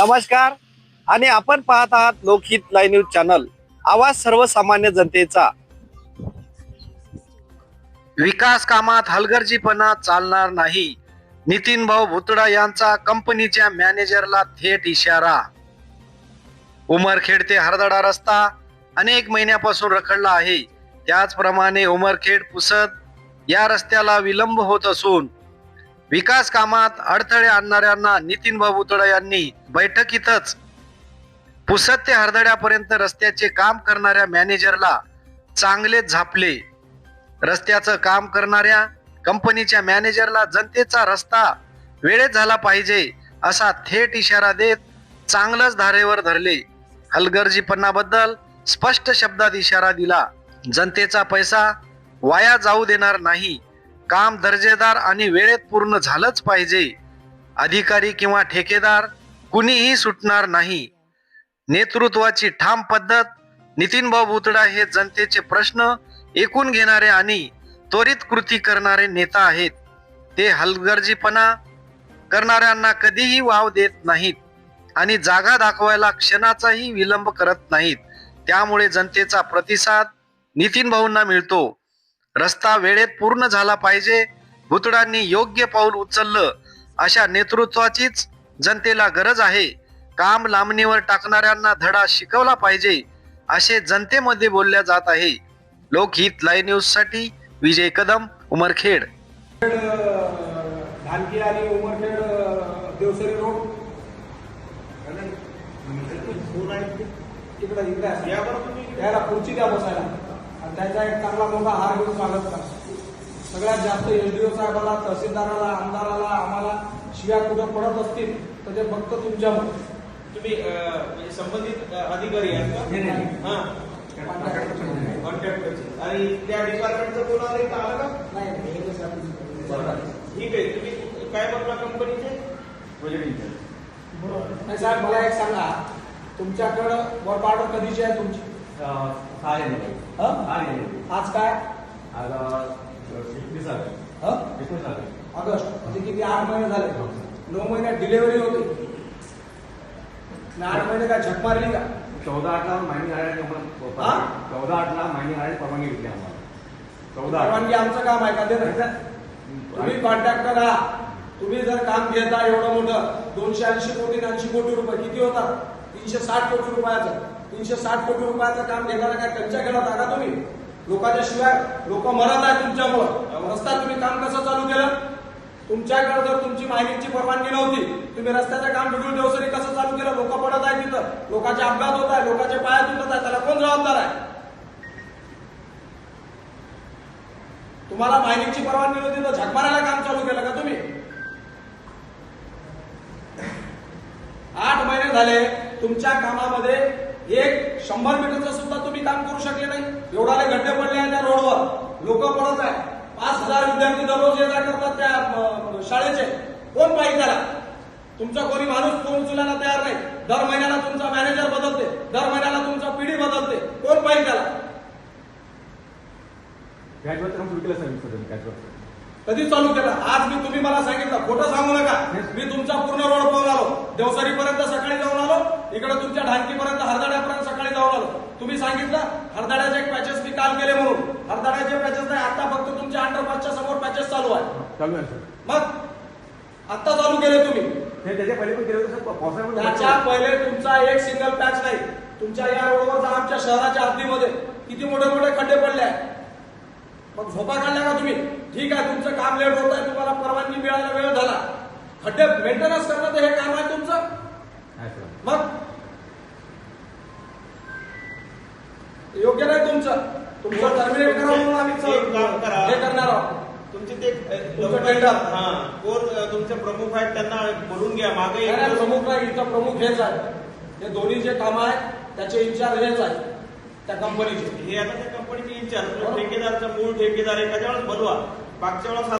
नमस्कार. आणि आपण पाहत आहात लोकहित लाईव्ह न्यूज चॅनल. आवाज सर्वसामान्य जनतेचा. विकास कामात हलगर्जीपणा चालणार नाही. नितीन भाऊ भुतडा यांचा कंपनीच्या मॅनेजरला थेट इशारा. उमरखेड ते हरदडा रस्ता अनेक महिन्यापासून रखडला आहे. त्याचप्रमाणे उमरखेड पुसद या रस्त्याला विलंब होत असून विकास कामात अडथळे आणणाऱ्यांना नितीन भाऊ यांनी बैठकीतच पुसत्य ते हरदड्यापर्यंत रस्त्याचे काम करणाऱ्या मॅनेजरला चांगलेच झापले. रस्त्याचं काम करणाऱ्या कंपनीच्या मॅनेजरला जनतेचा रस्ता वेळेत झाला पाहिजे असा थेट इशारा देत चांगलंच धारेवर धरले. हलगर्जीपणाबद्दल स्पष्ट शब्दात इशारा दिला. जनतेचा पैसा वाया जाऊ देणार नाही. काम दर्जेदार आणि वेळेत पूर्ण झालंच पाहिजे. अधिकारी किंवा ठेकेदार कुणीही सुटणार नाही. नेतृत्वाची ठाम पद्धत नितीन भाऊ भुतडा हे जनतेचे प्रश्न ऐकून घेणारे आणि त्वरित कृती करणारे नेता आहेत. ते हलगर्जीपणा करणाऱ्यांना कधीही वाव देत नाहीत आणि जागा दाखवायला क्षणाचाही विलंब करत नाहीत. त्यामुळे जनतेचा प्रतिसाद नितीन भाऊंना मिळतो. रस्ता वेळेत पूर्ण झाला पाहिजे. भुतडांनी योग्य पाऊल उचललं. अशा नेतृत्वाचीच जनतेला गरज आहे. काम लांबणीवर टाकणाऱ्यांना धडा शिकवला पाहिजे असे जनतेमध्ये बोलल्या जात आहे. लोकहित लाईव्ह न्यूजसाठी विजय कदम उमरखेड. धानकी आणि उमरखेड देवसरी रोड. तिकडे इकडे खुर्ची द्या बसायला. आणि त्याचा एक चांगला मोठा हार घेऊन स्वागत करा. सगळ्यात जास्त एसडीओ साहेबाला तहसीलदाराला आमदाराला आम्हाला शिव्या कुठं पडत असतील तर ते फक्त तुमच्यामुळे तुम्ही म्हणजे संबंधित अधिकारी आहेत का? हा. कॉन्ट्रॅक्टरचे आणि त्या डिपार्टमेंटचं कोणाला इथं आलं का? ठीक आहे. तुम्ही काय बघला कंपनीचे? नाही साहेब मला एक सांगा. तुमच्याकडं वर्क ऑर्डर कधीची आहे तुमची? आज काय? हं? ऑगस्ट. म्हणजे किती? आठ महिने झाले. नऊ महिन्यात डिलिव्हरी होती. आठ महिने काय झक मारली का? चौदा आठला माहिती? चौदा आठला माहिती परवानगी घेतली आम्हाला. चौदा परवानगी आमचं काम आहे का? ते. तुम्ही कॉन्ट्रॅक्टर आहात तुम्ही जर काम घेता एवढं मोठं दोनशे ऐंशी कोटी ऐंशी कोटी रुपये किती होतात? तीनशे साठ कोटी रुपयाचं. तीनशे साठ कोटी रुपयाचं काम घेताना काय त्यांच्या घेणार का तुम्ही? लोकांच्या शिवाय लोक मरत आहे तुमच्यामुळं. रस्ता तुम्ही काम कसं चालू केलं? तुमच्याकडे जर तुमची माहितीची परवानगी नव्हती तुम्ही रस्त्याचं काम बिघडून देवसरी कसं चालू केलं? लोक पडत आहेत तिथं. लोकांचे अपघात होत आहे लोकांचे पाया तुटत आहे त्याला कोण जबाबदार आहे? तुम्हाला मायनिंगची परवानगी नव्हती तर झकमारायला काम चालू केलं का तुम्ही? आठ महिने झाले तुमच्या कामामध्ये एक शंभर मीटरचं सुद्धा तुम्ही काम करू शकले नाही. एवढाले गड्डे पडले आहेत त्या रोडवर. लोक पडत आहे. पाच हजार विद्यार्थी दररोज ये जा करतात त्या शाळेचे. कोण पाहिजे त्याला? तुमचा कोणी माणूस फोन उचलायला तयार नाही. दर महिन्याला तुमचा मॅनेजर बदलते. दर महिन्याला तुमचा पिढी बदलते. कोण पाहिजे त्याला? कधी चालू केलं? आज मी तुम्ही मला सांगितलं. खोटं सांगू नका. मी तुमचा पूर्ण रोड पाहून आलो. देवसरीपर्यंत सकाळी जाऊन आलो. इकडे तुमच्या ढानकीपर्यंत हरदाड्यापर्यंत सकाळी जाऊन आलो. तुम्ही सांगितलं हरदाड्याचे पॅचेस मी काल केले म्हणून. हरदाड्याचे पॅचेस नाही आता फक्त तुमच्या अंडरपासच्या समोर पॅचेस चालू आहे. चालू आहे सर. मग? आता चालू केले तुम्ही. त्याच्या पहिले तुमचा एक सिंगल पॅच नाही. तुमच्या या रोडवर आमच्या शहराच्या हद्दीमध्ये किती मोठे मोठे खड्डे पडले आहेत. मग झोपा काढल्या का तुम्ही? ठीक आहे तुमचं काम लेट होत आहे तुम्हाला परवानगी मिळायला वेळ झाला. खड्डे मेंटेनन्स करणं तर हे काम आहे तुमचं? मग? योग्य नाही तुमचं. तुमचं टर्मिनेट करा म्हणून आम्ही. हे करणार आहोत. तुमचे ते. हा कोण तुमचे प्रमुख आहेत त्यांना बोलून घ्या. मागे प्रमुख नाही इथं प्रमुख हेच आहे हे दोन्ही जे काम आहे त्याचे इन्चार्ज हेच आहे त्या कंपनीचे हे आता त्या कंपनीचे इन्चार्ज ठेकेदारचा मूळ ठेकेदार एखाद्या वेळेस बोलवा. मागच्या वेळेस